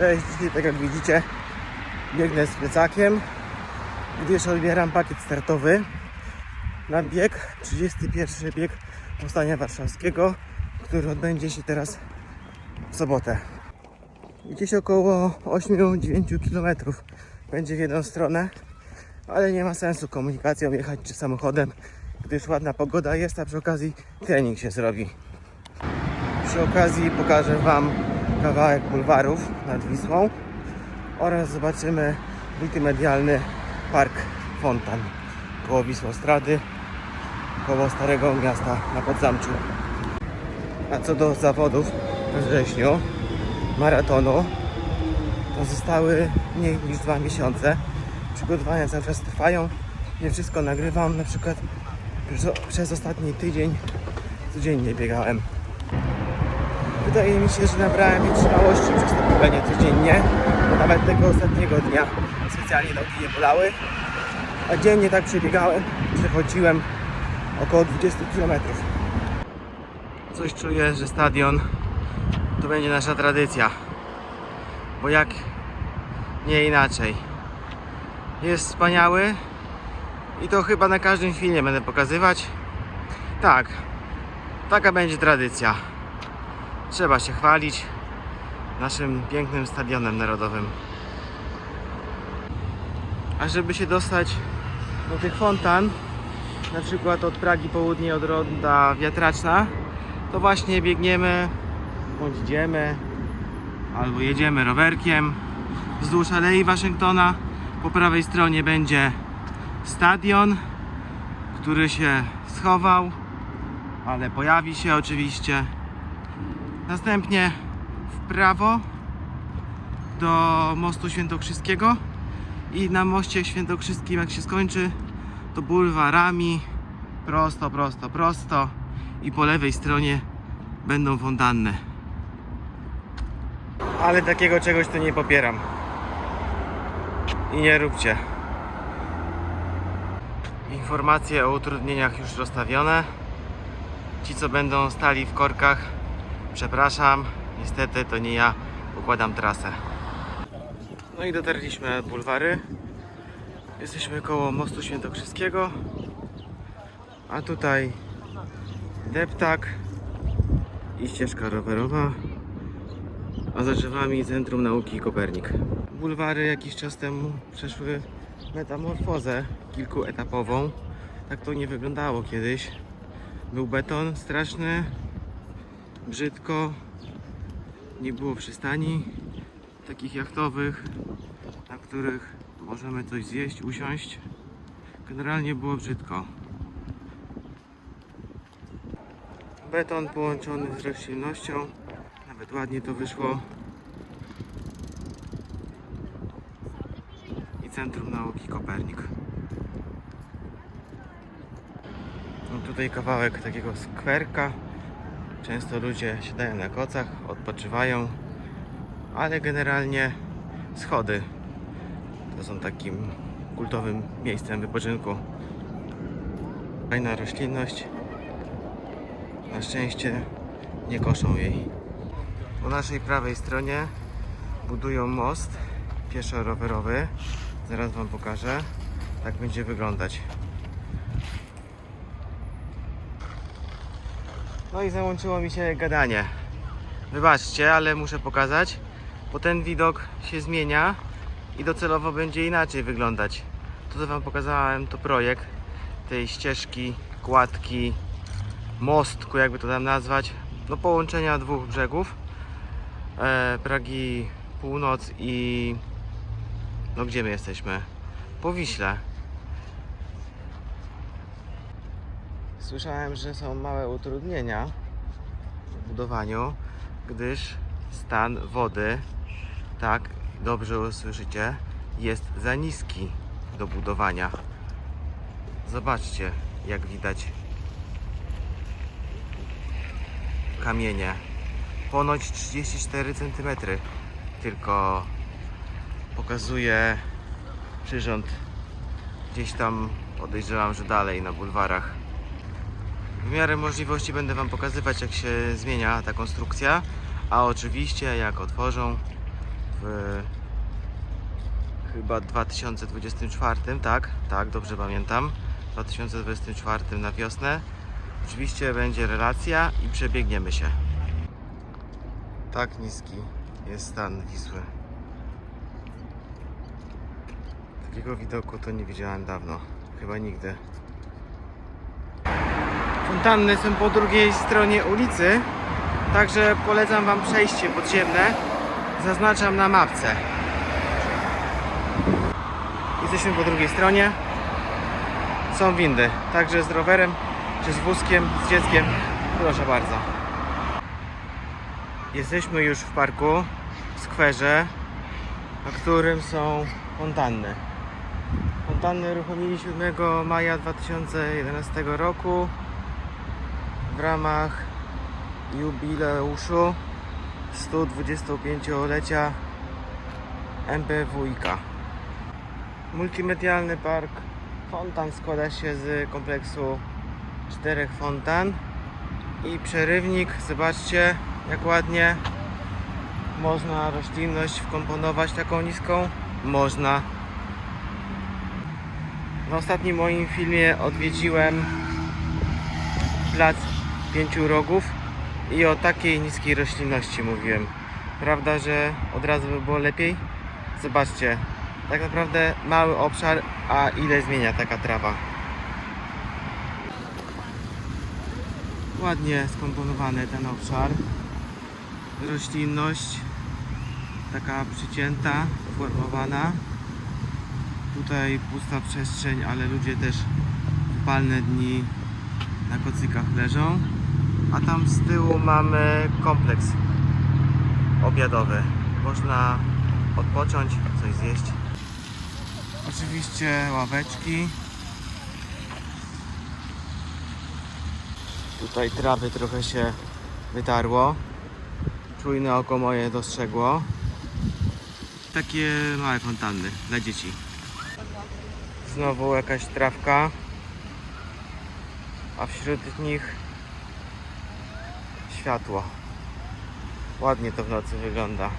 Cześć, dzisiaj tak jak widzicie biegnę z plecakiem, gdyż odbieram pakiet startowy na bieg, 31 bieg Powstania Warszawskiego, który odbędzie się teraz w sobotę. Gdzieś około 8-9 km będzie w jedną stronę, ale nie ma sensu komunikacją jechać czy samochodem, gdyż ładna pogoda jest, a przy okazji trening się zrobi. Przy okazji pokażę Wam kawałek bulwarów nad Wisłą oraz zobaczymy multimedialny park Fontan koło Wisłostrady, koło Starego Miasta na Podzamczu. A co do zawodów we wrześniu, maratonu, to zostały mniej niż dwa miesiące. Przygotowania cały czas trwają. Nie wszystko nagrywam, na przykład przez- przez ostatni tydzień codziennie biegałem. Wydaje mi się, że nabrałem wytrzymałości przez to bieganie codziennie, bo nawet tego ostatniego dnia specjalnie nogi nie bolały. A dziennie tak przebiegałem, przechodziłem około 20 km. Coś czuję, że stadion to będzie nasza tradycja. Bo jak nie inaczej. Jest wspaniały i to chyba na każdym filmie będę pokazywać. Tak, taka będzie tradycja. Trzeba się chwalić naszym pięknym stadionem narodowym. A żeby się dostać do tych fontan, na przykład od Pragi Południe, od Ronda Wiatraczna, to właśnie biegniemy, bądź idziemy, albo jedziemy rowerkiem wzdłuż Alei Waszyngtona. Po prawej stronie będzie stadion, który się schował, ale pojawi się oczywiście. Następnie w prawo do mostu Świętokrzyskiego i na moście Świętokrzyskim jak się skończy to bulwarami prosto, prosto, prosto i po lewej stronie będą fontanny. Ale takiego czegoś to nie popieram. I nie róbcie. Informacje o utrudnieniach już rozstawione. Ci co będą stali w korkach Przepraszam, niestety to nie ja układam trasę. No i dotarliśmy bulwary. Jesteśmy koło mostu Świętokrzyskiego. A tutaj deptak i ścieżka rowerowa. A za drzewami Centrum Nauki Kopernik. Bulwary jakiś czas temu przeszły metamorfozę kilkuetapową. Tak to nie wyglądało kiedyś. Był beton straszny, brzydko. Nie było przystani takich jachtowych, na których możemy coś zjeść, usiąść. Generalnie było brzydko. Beton połączony z roślinnością. Nawet ładnie to wyszło. I Centrum Nauki Kopernik. No tutaj kawałek takiego skwerka. Często ludzie siadają na kocach, odpoczywają, ale generalnie schody to są takim kultowym miejscem wypoczynku. Fajna roślinność. Na szczęście nie koszą jej. Po naszej prawej stronie budują most pieszo-rowerowy. Zaraz Wam pokażę. Tak będzie wyglądać. No i załączyło mi się gadanie. Wybaczcie, ale muszę pokazać, bo ten widok się zmienia i docelowo będzie inaczej wyglądać. To co Wam pokazałem to projekt tej ścieżki, kładki, mostku, jakby to tam nazwać, no połączenia dwóch brzegów e, Pragi Północ i no gdzie my jesteśmy? Po Wiśle. Słyszałem, że są małe utrudnienia w budowaniu, gdyż stan wody, tak dobrze usłyszycie, jest za niski do budowania. Zobaczcie, jak widać kamienie. Ponoć 34 cm tylko pokazuje przyrząd gdzieś tam podejrzewam, że dalej na bulwarach. W miarę możliwości będę Wam pokazywać, jak się zmienia ta konstrukcja. A oczywiście, jak otworzą w chyba 2024, tak? Tak, dobrze pamiętam. W 2024 na wiosnę. Oczywiście będzie relacja i przebiegniemy się. Tak niski jest stan Wisły. Takiego widoku to nie widziałem dawno. Chyba nigdy. Fontanny są po drugiej stronie ulicy, także polecam Wam przejście podziemne. Zaznaczam na mapce. Jesteśmy po drugiej stronie. Są windy, także z rowerem, czy z wózkiem, z dzieckiem. Proszę bardzo. Jesteśmy już w parku, w skwerze, na którym są fontanny. Fontanny uruchomili 7 maja 2011 roku w ramach jubileuszu 125-lecia MPWiK. Multimedialny park fontan składa się z kompleksu czterech fontan i przerywnik. Zobaczcie jak ładnie można roślinność wkomponować taką niską. Można. W ostatnim moim filmie odwiedziłem plac pięciu rogów i o takiej niskiej roślinności mówiłem. Prawda, że od razu by było lepiej? Zobaczcie, tak naprawdę mały obszar, a ile zmienia taka trawa. Ładnie skomponowany ten obszar. Roślinność taka przycięta, uformowana. Tutaj pusta przestrzeń, ale ludzie też w palne dni na kocykach leżą. A tam z tyłu mamy kompleks obiadowy. Można odpocząć, coś zjeść. Oczywiście ławeczki. Tutaj trawy trochę się wytarło. Czujne oko moje dostrzegło. Takie małe fontanny dla dzieci. Znowu jakaś trawka. A wśród nich światło. Ładnie to w nocy wygląda.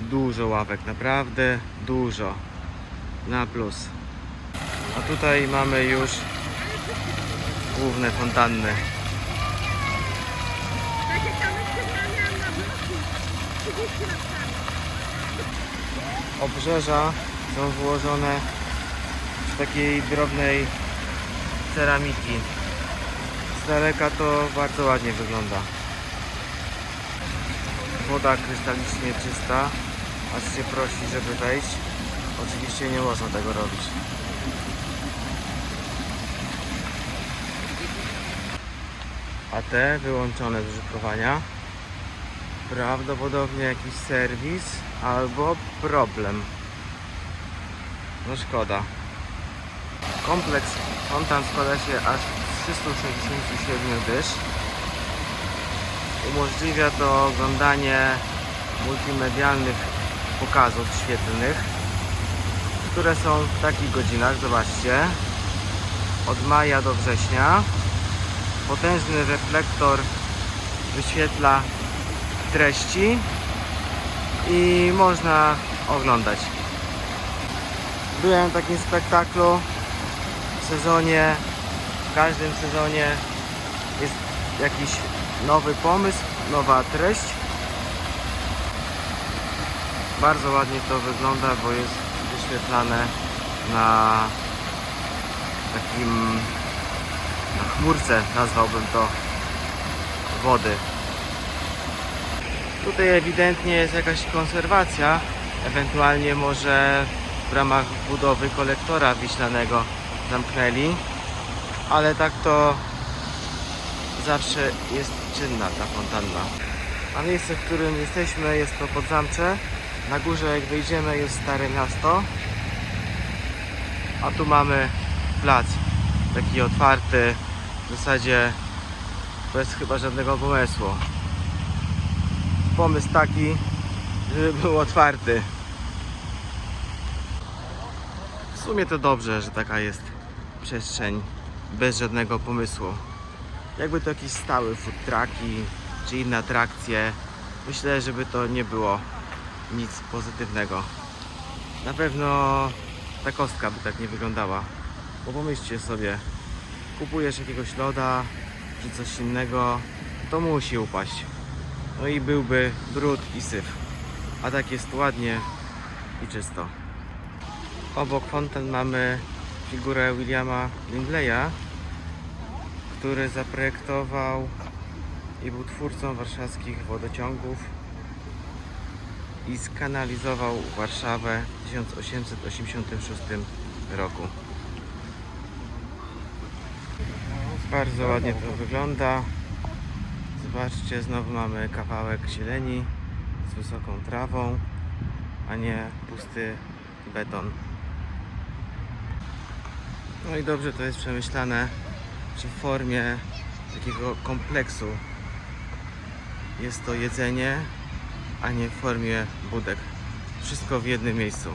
Dużo ławek, naprawdę dużo. Na plus. A tutaj mamy już główne fontanny. Obrzeża są włożone z takiej drobnej ceramiki. Z daleka to bardzo ładnie wygląda. Woda krystalicznie czysta, aż się prosi, żeby wejść. Oczywiście nie można tego robić. A te wyłączone z użytkowania prawdopodobnie jakiś serwis albo problem. No szkoda. Kompleks fontan składa się aż 367 dysz. Umożliwia to oglądanie multimedialnych pokazów świetlnych, które są w takich godzinach, zobaczcie, od maja do września. Potężny reflektor wyświetla treści i można oglądać. Byłem w takim spektaklu w sezonie, w każdym sezonie jest jakiś nowy pomysł, nowa treść. Bardzo ładnie to wygląda, bo jest wyświetlane na takim na chmurce, nazwałbym to wody. Tutaj ewidentnie jest jakaś konserwacja, ewentualnie może w ramach budowy kolektora wiślanego zamknęli, ale tak to zawsze jest czynna ta fontanna. A miejsce, w którym jesteśmy jest to Podzamcze. Na górze jak wyjdziemy jest Stare Miasto, a tu mamy plac taki otwarty, w zasadzie bez chyba żadnego pomysłu. Pomysł taki, żeby był otwarty. W sumie to dobrze, że taka jest przestrzeń bez żadnego pomysłu. Jakby to jakieś stałe food trucki czy inne atrakcje, myślę, żeby to nie było nic pozytywnego. Na pewno ta kostka by tak nie wyglądała. Bo pomyślcie sobie, kupujesz jakiegoś loda czy coś innego, to musi upaść. No i byłby brud i syf. A tak jest ładnie i czysto. Obok fontan mamy figurę Williama Lindleya, który zaprojektował i był twórcą warszawskich wodociągów i skanalizował Warszawę w 1886 roku. Bardzo ładnie to wygląda. Zobaczcie, znowu mamy kawałek zieleni z wysoką trawą, a nie pusty beton. No i dobrze to jest przemyślane, że w formie takiego kompleksu jest to jedzenie, a nie w formie budek. Wszystko w jednym miejscu.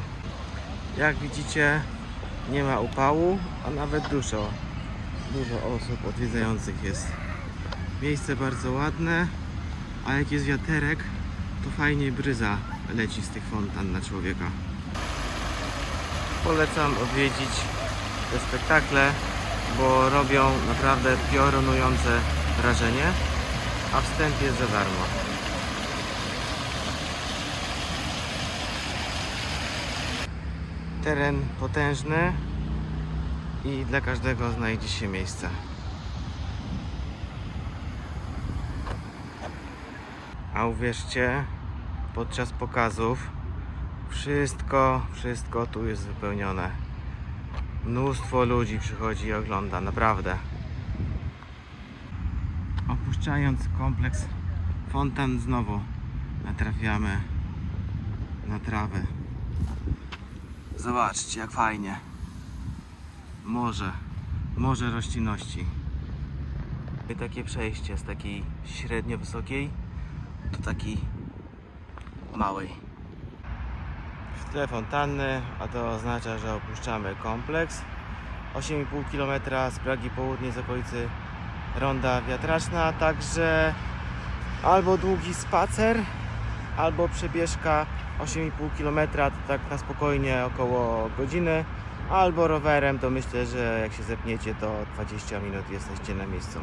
Jak widzicie, nie ma upału, a nawet dużo, dużo osób odwiedzających jest. Miejsce bardzo ładne, a jak jest wiaterek, to fajnie bryza leci z tych fontan na człowieka. Polecam odwiedzić te spektakle, bo robią naprawdę piorunujące wrażenie, a wstęp jest za darmo. Teren potężny i dla każdego znajdzie się miejsce. A uwierzcie, podczas pokazów wszystko, wszystko tu jest wypełnione. Mnóstwo ludzi przychodzi i ogląda, naprawdę. Opuszczając kompleks fontan znowu natrafiamy na trawę. Zobaczcie jak fajnie. Morze, morze roślinności. I takie przejście z takiej średnio wysokiej do takiej małej. Tle fontanny, a to oznacza, że opuszczamy kompleks. 8,5 km z Pragi Południe z okolicy Ronda Wiatraczna, także albo długi spacer, albo przebieżka 8,5 km, to tak na spokojnie około godziny, albo rowerem, to myślę, że jak się zepniecie, to 20 minut jesteście na miejscu.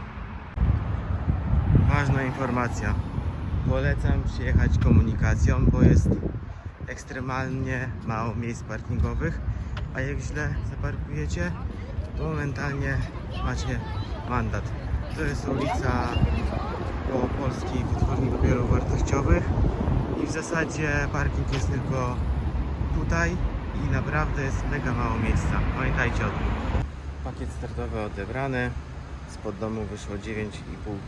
Ważna informacja. Polecam przyjechać komunikacją, bo jest ekstremalnie mało miejsc parkingowych, a jak źle zaparkujecie, to momentalnie macie mandat. To jest ulica koło Polskiej Wytwórni Papierów Wartościowych i w zasadzie parking jest tylko tutaj i naprawdę jest mega mało miejsca. Pamiętajcie o tym. Pakiet startowy odebrany. Spod domu wyszło 9,5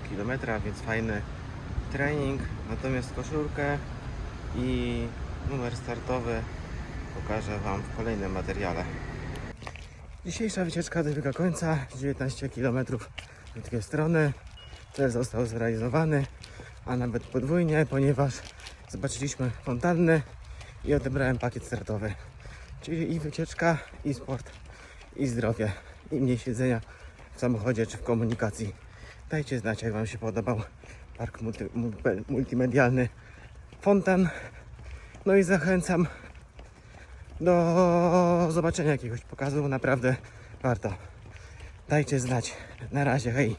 km, więc fajny trening. Natomiast koszulkę i numer startowy pokażę Wam w kolejnym materiale. Dzisiejsza wycieczka dobiega końca. 19 km w dwie strony. Cel został zrealizowany, a nawet podwójnie, ponieważ zobaczyliśmy fontanny i odebrałem pakiet startowy. Czyli i wycieczka, i sport, i zdrowie, i mniej siedzenia w samochodzie czy w komunikacji. Dajcie znać, jak Wam się podobał park multi, multi- multimedialny Fontan. No i zachęcam do zobaczenia jakiegoś pokazu. Naprawdę warto. Dajcie znać. Na razie, hej.